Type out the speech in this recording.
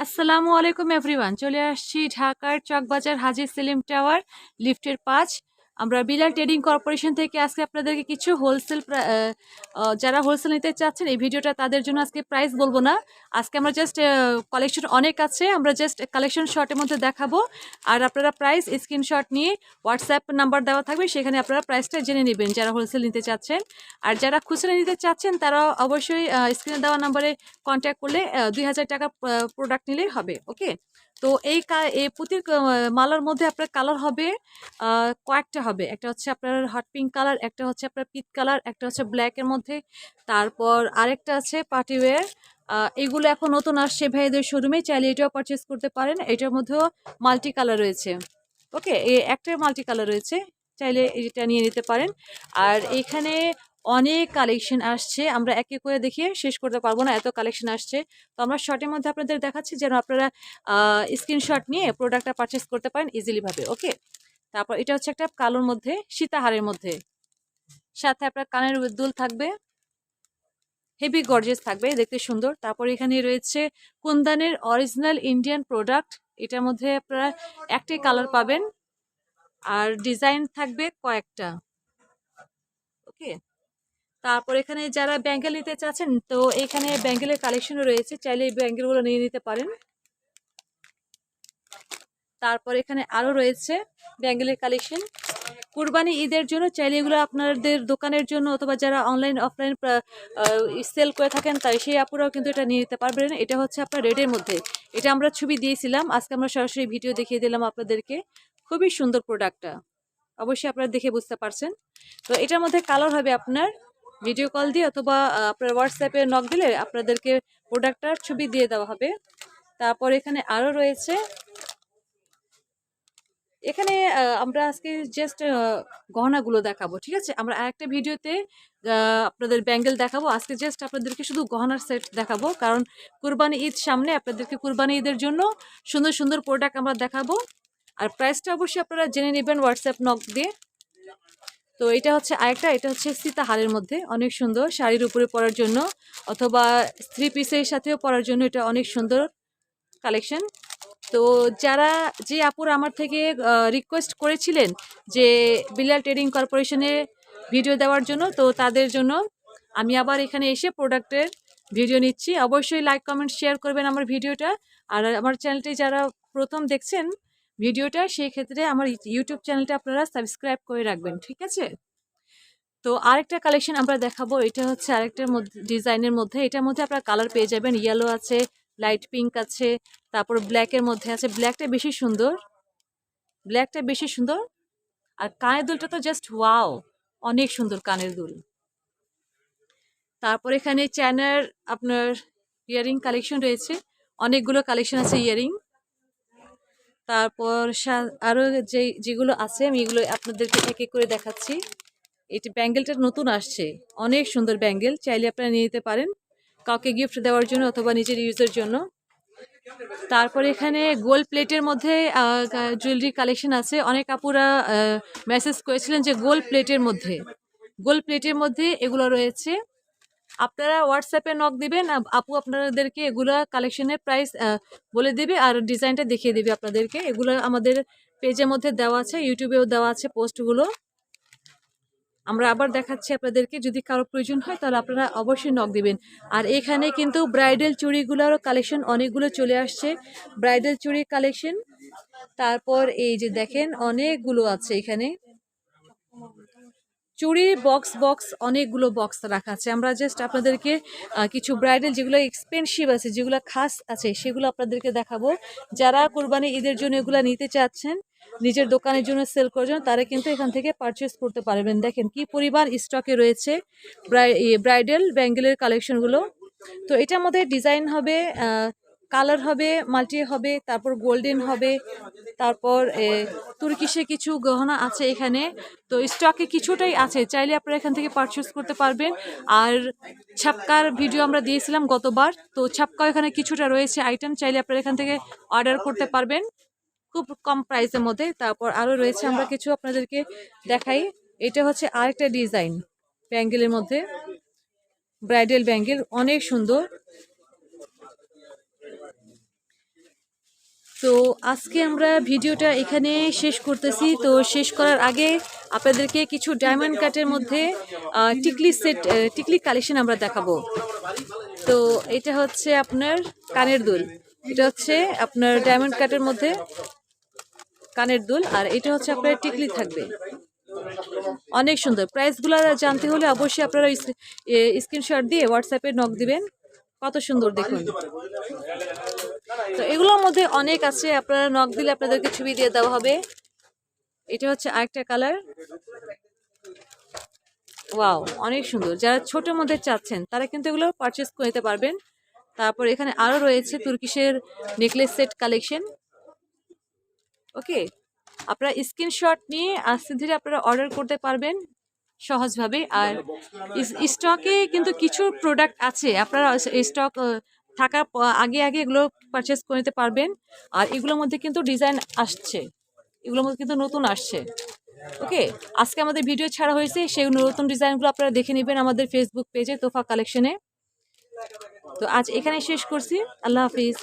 আসসালামু আলাইকুম এভরিওয়ান। চলে আসছি ঢাকার চকবাজার হাজির সেলিম টাওয়ার লিফটের পাঁচ আমরা বিলাল ট্রেডিং কর্পোরেশন থেকে আজকে আপনাদেরকে কিছু হোলসেল যারা হোলসেল নিতে চাচ্ছেন, এই ভিডিওটা তাদের জন্য আজকে প্রাইস বলব না। আজকে আমরা জাস্ট কালেকশন অনেক আছে, আমরা জাস্ট কালেকশন শর্টের মধ্যে দেখাবো। আর আপনারা প্রাইস স্ক্রিনশট নিয়ে হোয়াটসঅ্যাপ নাম্বার দেওয়া থাকবে, সেখানে আপনারা প্রাইসটা জেনে নেবেন যারা হোলসেল নিতে চাচ্ছেন। আর যারা খুচরা নিতে চাচ্ছেন তারা অবশ্যই স্ক্রিনে দেওয়া নাম্বারে কন্ট্যাক্ট করলে দুই হাজার টাকা প্রোডাক্ট নিলেই হবে ওকে তো এই এই পুঁতির মালার মধ্যে আপনার কালার হবে কয়েকটা হবে। একটা হচ্ছে আপনার হট পিঙ্ক কালার একটা হচ্ছে আপনার পিট কালার একটা হচ্ছে ব্ল্যাকের মধ্যে। তারপর আরেকটা আছে পার্টি ওয়্যার এগুলো এখন নতুন আসছে ভাইদের শোরুমে, চাইলে এটাও পারচেস করতে পারেন। এটার মধ্যেও মাল্টি কালার রয়েছে। ওকে এই একটা মাল্টি কালার রয়েছে, চাইলে এটা নিয়ে নিতে পারেন। আর এখানে অনেক কালেকশন আসছে। আমরা এক করে দেখিয়ে শেষ করতে পারব না, এত কালেকশন আসছে। তো আমরা শর্টের মধ্যে আপনাদের দেখাচ্ছি যেন আপনারা স্ক্রিনশট নিয়ে প্রোডাক্টটা পারচেস করতে পারেন ইজিলিভাবে ওকে তারপর এটা হচ্ছে একটা কালোর মধ্যে, সীতাহারের মধ্যে। সাথে আপনার কানের দুল থাকবে হেভি গর্জেস থাকবে, দেখতে সুন্দর। তারপর এখানে রয়েছে কুন্দানের অরিজিনাল ইন্ডিয়ান প্রোডাক্ট এটার মধ্যে আপনারা একটাই কালার পাবেন। আর ডিজাইন থাকবে কয়েকটা ওকে তারপর এখানে যারা ব্যাঙ্গেল নিতে চাচ্ছেন, তো এখানে ব্যাঙ্গেলের কালেকশনও রয়েছে। চাইলে এই ব্যাঙ্গেলগুলো নিয়ে নিতে পারেন। তারপর এখানে আরও রয়েছে ব্যাঙ্গেলের কালেকশন কুরবানি ঈদের জন্য চাইলে এগুলো আপনাদের দোকানের জন্য অথবা যারা অনলাইন অফলাইন সেল করে থাকেন, তাই সেই আপুরাও কিন্তু এটা নিয়ে নিতে পারবেন। এটা হচ্ছে আপনার রেডের মধ্যে। এটা আমরা ছবি দিয়েছিলাম। আজকে আমরা সরাসরি ভিডিও দেখিয়ে দিলাম আপনাদেরকে। খুবই সুন্দর প্রোডাক্টটা অবশ্যই আপনারা দেখে বুঝতে পারছেন। তো এটার মধ্যে কালার হবে আপনার ভিডিও কল দিয়ে অথবা আপনার হোয়াটসঅ্যাপে নক দিলে আপনাদেরকে প্রোডাক্টটার ছবি দিয়ে দেওয়া হবে। তারপর এখানে আরও রয়েছে, এখানে আমরা আজকে জাস্ট গহনাগুলো দেখাবো, ঠিক আছে? আমরা আরেকটা ভিডিওতে আপনাদের ব্যাঙ্গেল দেখাবো। আজকে জাস্ট আপনাদেরকে শুধু গহনার সেট দেখাবো, কারণ কুরবানি ঈদ সামনে আপনাদেরকে কুরবানি ঈদের জন্য সুন্দর সুন্দর প্রোডাক্ট আমরা দেখাবো। আর প্রাইসটা অবশ্যই আপনারা জেনে নেবেন হোয়াটসঅ্যাপ নক দিয়ে। তো এটা হচ্ছে আরেকটা, এটা হচ্ছে সীতাহারের মধ্যে। অনেক সুন্দর। শাড়ির উপরে পরার জন্য অথবা থ্রি পিসের সাথেও পরার জন্য এটা অনেক সুন্দর কালেকশন তো যারা, যে আপুর আমার থেকে রিকোয়েস্ট করেছিলেন যে বিলাল ট্রেডিং কর্পোরেশনে ভিডিও দেওয়ার জন্য, তো তাদের জন্য আমি আবার এখানে এসে প্রোডাক্টের ভিডিও নিচ্ছি। অবশ্যই লাইক কমেন্ট শেয়ার করবেন আমার ভিডিওটা আর আমার চ্যানেলটি যারা প্রথম দেখছেন ভিডিওটা সেই ক্ষেত্রে আমার ইউটিউব চ্যানেলটা আপনারা সাবস্ক্রাইব করে রাখবেন, ঠিক আছে? তো আরেকটা কালেকশন আমরা দেখাবো, এটা হচ্ছে আরেকটার মধ্যে ডিজাইনের মধ্যে। এটার মধ্যে আপনারা কালার পেয়ে যাবেন ইয়েলো আছে লাইট পিঙ্ক আছে, তারপর ব্ল্যাকের মধ্যে আছে। ব্ল্যাকটা বেশি সুন্দর ব্ল্যাকটা বেশি সুন্দর। আর কানের দুলটা তো জাস্ট ওয়াও অনেক সুন্দর কানের দুল। তারপর এখানে চায়নার আপনার ইয়ারিং কালেকশন রয়েছে, অনেকগুলো কালেকশন আছে ইয়ারিং তারপর সা- আরও যে যেগুলো আছে, আমি এগুলো আপনাদেরকে এক এক করে দেখাচ্ছি। এটি ব্যাঙ্গেলটা নতুন আসছে। অনেক সুন্দর ব্যাঙ্গেল। চাইলে আপনারা নিয়ে নিতে পারেন। কাউকে গিফট দেওয়ার জন্য অথবা নিজের ইউজের জন্য। তারপর এখানে গোল্ড প্লেটের মধ্যে জুয়েলারি কালেকশন আছে। অনেক আপুরা মেসেজ করেছিলেন যে গোল্ড প্লেটের মধ্যে। গোল্ড প্লেটের মধ্যে এগুলো রয়েছে। আপনারা হোয়াটসঅ্যাপে নক দিবেন আপু আপনাদেরকে এগুলা কালেকশনের প্রাইস বলে দেবে আর ডিজাইনটা দেখিয়ে দিবে আপনাদেরকে। এগুলো আমাদের পেজের মধ্যে দেওয়া আছে ইউটিউবেও দেওয়া আছে পোস্টগুলো আমরা আবার দেখাচ্ছি আপনাদেরকে, যদি কারও প্রয়োজন হয় তাহলে আপনারা অবশ্যই নক দিবেন। আর এখানে কিন্তু ব্রাইডাল চুড়িগুলোরও কালেকশন অনেকগুলো চলে আসছে। ব্রাইডাল চুড়ি কালেকশন তারপর এই যে দেখেন অনেকগুলো আছে এখানে। চুড়ির বক্স বক্স অনেকগুলো বক্স রাখা আছে। আমরা জাস্ট আপনাদেরকে কিছু ব্রাইডাল যেগুলো এক্সপেন্সিভ আছে, যেগুলো খাস আছে, সেগুলো আপনাদেরকে দেখাবো। যারা কোরবানি ঈদের জন্য এগুলো নিতে চাচ্ছেন, নিজের দোকানের জন্য সেল করার জন্য, তারা কিন্তু এখান থেকে পারচেস করতে পারবেন। দেখেন কি পরিমাণ স্টকে রয়েছে ব্রাই ব্রাইডাল ব্যাঙ্গেলের কালেকশনগুলো তো এটার মধ্যে ডিজাইন হবে কালার হবে, মাল্টি হবে, তারপর গোল্ডেন হবে, তারপর তুর্কিশে কিছু গহনা আছে এখানে। তো স্টকে কিছুটাই আছে, চাইলে আপনারা এখান থেকে পারচেস করতে পারবেন। আর ছাপকার ভিডিও আমরা দিয়েছিলাম গতবার, তো ছাপকা এখানে কিছুটা রয়েছে আইটেম চাইলে আপনারা এখান থেকে অর্ডার করতে পারবেন। খুব কম প্রাইসের মধ্যে, তারপর আরও রয়েছে, আমরা কিছু আপনাদেরকে দেখাই। এটা হচ্ছে আরেকটা ডিজাইন ব্যাঙ্গেলের মধ্যে। ব্রাইডাল ব্যাঙ্গেল অনেক সুন্দর। তো আজকে আমরা ভিডিওটা এখানে শেষ করতেছি। তো শেষ করার আগে আপনাদেরকে কিছু ডায়মন্ড কাটের মধ্যে টিকলি সেট টিকলি কালেকশন আমরা দেখাবো। তো এটা হচ্ছে আপনার কানের দুল। এটা হচ্ছে আপনার ডায়মন্ড কাটের মধ্যে কানের দুল আর এটা হচ্ছে আপনার টিকলি থাকবে। অনেক সুন্দর। প্রাইসগুলো জানতে হলে অবশ্যই আপনারা স্ক্রিনশট দিয়ে হোয়াটসঅ্যাপে নক দিবেন। কত সুন্দর দেখুন। মধ্যে অনেক আছে, আপনারা নখ দিলে আপনাদেরকে ছবি দিয়ে দেওয়া হবে। এটা হচ্ছে আরেকটা কালার ওয়াও অনেক সুন্দর। যারা ছোটোর মধ্যে চাচ্ছেন, তারা কিন্তু এগুলো পারচেস করে নিতে পারবেন। তারপর এখানে আরও রয়েছে তুর্কিশের নেকলেস সেট কালেকশন ওকে আপনারা স্ক্রিনশট নিয়ে আস্তে ধীরে আপনারা অর্ডার করতে পারবেন সহজভাবে। আর স্টকে কিন্তু কিছু প্রোডাক্ট আছে। আপনারা স্টক থাকার আগে আগে এগুলো পারচেস করে নিতে পারবেন। আর এগুলোর মধ্যে কিন্তু ডিজাইন আসছে। এগুলোর মধ্যে কিন্তু নতুন আসছে। ওকে আজকে আমাদের ভিডিও ছাড়া হয়েছে। সেই নতুন ডিজাইনগুলো আপনারা দেখে নেবেন আমাদের ফেসবুক পেজে তোফা কালেকশনে তো আজ এখানে শেষ করছি। আল্লাহ হাফিজ।